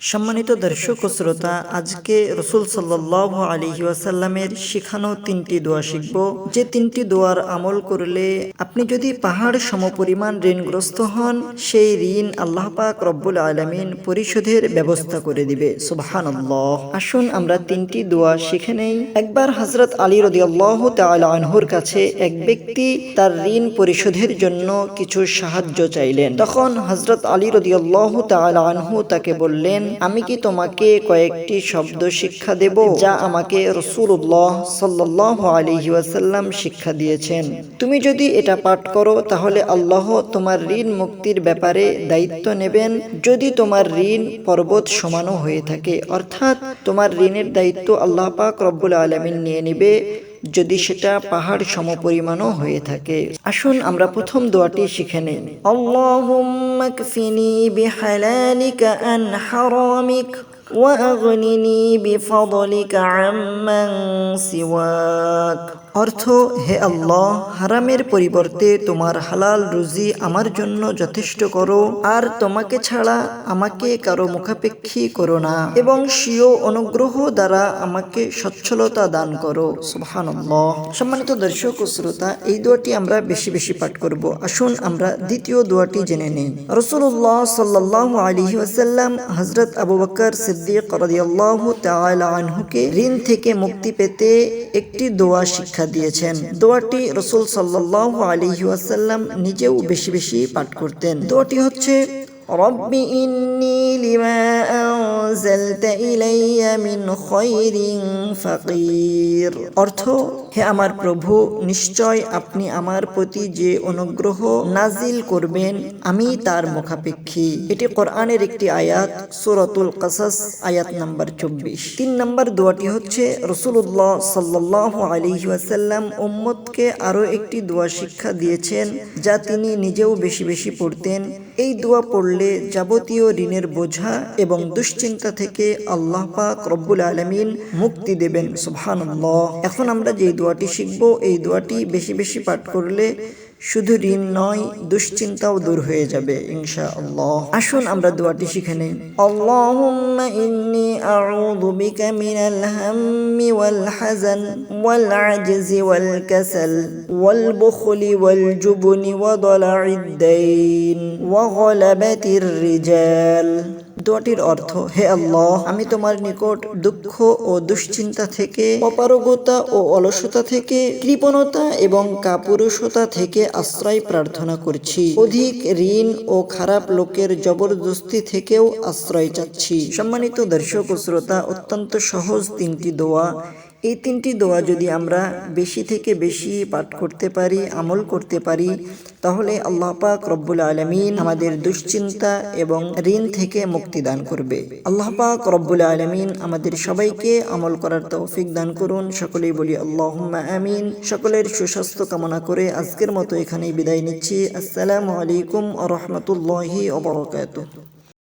সম্মানিত দর্শক ও শ্রোতা, আজকে রসুল সাল্লাহ আলহি ওয়াসাল্লামের শিখানো তিনটি দোয়া শিখব। যে তিনটি দোয়ার আমল করলে আপনি যদি পাহাড় সমপরিমাণ ঋণগ্রস্ত হন, সেই ঋণ আল্লাহ পাক রব্বুল আলমিন পরিশোধের ব্যবস্থা করে দিবে। সুবহান আসুন আমরা তিনটি দোয়া শিখে নেই। একবার হজরত আলী রদি আল্লাহ আনহুর কাছে এক ব্যক্তি তার ঋণ পরিশোধের জন্য কিছু সাহায্য চাইলেন। তখন হজরত আলী রদি আল্লাহ আনহু তাকে বললেন আমি কি তোমাকে কয়েকটি শব্দ শিক্ষা দেব? যা আমাকে রসুল্লাহ সাল্লাহ আলহি ওয়াসাল্লাম শিক্ষা দিয়েছেন। তুমি যদি এটা পাঠ করো তাহলে আল্লাহ তোমার ঋণ মুক্তির ব্যাপারে দায়িত্ব নেবেন। যদি তোমার ঋণ পর্বত সমানও হয়ে থাকে অর্থাৎ তোমার ঋণের দায়িত্ব আল্লাহ পাক রব্বুল আলমিন নিয়ে নিবে। যদি সেটা পাহাড় সমপরিমাণও হয়ে থাকে। আসুন আমরা প্রথম দোয়াটি শিখে নেন কফিনি বিহালালিকা আন হারামিক। অর্থ, হে আল্লাহ, হারামের পরিবর্তে তোমার হালাল রুজি আমার জন্য যথেষ্ট করো, আর তোমাকে ছাড়া আমাকে কারও মুখাপেক্ষী করো না, এবং স্বীয় অনুগ্রহ দ্বারা আমাকে সচ্ছলতা দান করো। সম্মানিত দর্শক ও শ্রোতা, এই দোয়াটি আমরা বেশি বেশি পাঠ করব। আসুন আমরা দ্বিতীয় দোয়াটি জেনে নিই। রসুল্লাহ সাল্লাহ আলী ওয়াসাল্লাম হজরত আবু বকর রাদিয়াল্লাহু তাআলা আনহুকে ঋণ থেকে মুক্তি পেতে একটি দোয়া শিক্ষা দিয়েছেন দোয়াটি রসুল সাল্লাহ আলহি ওয়াসাল্লাম নিজেও বেশি বেশি পাঠ করতেন দোয়াটি হচ্ছে رب إني لما أنزلت إلي من خير فقير অর্থ হে আমার প্রভু, নিশ্চয় আপনি আমার প্রতি যে অনুগ্রহ নাজিল করবেন, আমি তার মুখাপেক্ষী। এটি কোরআনের একটি আয়াত, সুরতুল কাসাস, আয়াত নাম্বার চব্বিশ। তিন নম্বর দোয়াটি হচ্ছে রসুল্লাহ সাল্লাহ আলহি ওয়াসাল্লাম উম্মতকে আরও একটি দোয়া শিক্ষা দিয়েছেন, যা তিনি নিজেও বেশি বেশি পড়তেন। এই দোয়া পড়লে যাবতীয় ঋণের বোঝা এবং দুশ্চিন্তা থেকে আল্লাহ পাক রব্বুল আলমিন মুক্তি দেবেন, সুবহানাল্লাহ। এখন আমরা যে দোয়াটি শিখব এই দোয়াটি বেশি বেশি পাঠ করলে শুধু ঋণ নয় দুশ্চিন্তাও দূর হয়ে যাবে ইনশা আল্লাহ আসুন আমরা দোয়াটি শিখে নেই। ওয়াল হাজান ওয়াল আজজি ওয়াল কাসাল ওয়াল বুখলি ওয়াল জুবনি ওয়া দালা'id দাইন ওয়া রিজাল। দোয়াটির অর্থ হে আল্লাহ আমি তোমার নিকট দুঃখ ও দুশ্চিন্তা থেকে অপারগতা ও অলসতা থেকে কৃপণতা এবং কাপুরুষতা থেকে আশ্রয় প্রার্থনা করছি। অধিক ঋণ ও খারাপ লোকের জবরদস্তি থেকেও আশ্রয় চাচ্ছি। সম্মানিত দর্শক ও শ্রোতা, অত্যন্ত সহজ তিনটি দোয়া এই তিনটি দোয়া যদি আমরা বেশি থেকে বেশি পাঠ করতে পারি, আমল করতে পারি, তাহলে আল্লাহ পাক রব্বুল আলমিন আমাদের দুশ্চিন্তা এবং ঋণ থেকে মুক্তি দান করবে। আল্লাহ পাক রব্বুল আলমিন আমাদের সবাইকে আমল করার তৌফিক দান করুন। সকলেই বলি আল্লাহ আমিন। সকলের সুস্বাস্থ্য কামনা করে আজকের মতো এখানেই বিদায় নিচ্ছি। আসসালামু আলাইকুম আ রহমতুল্লাহি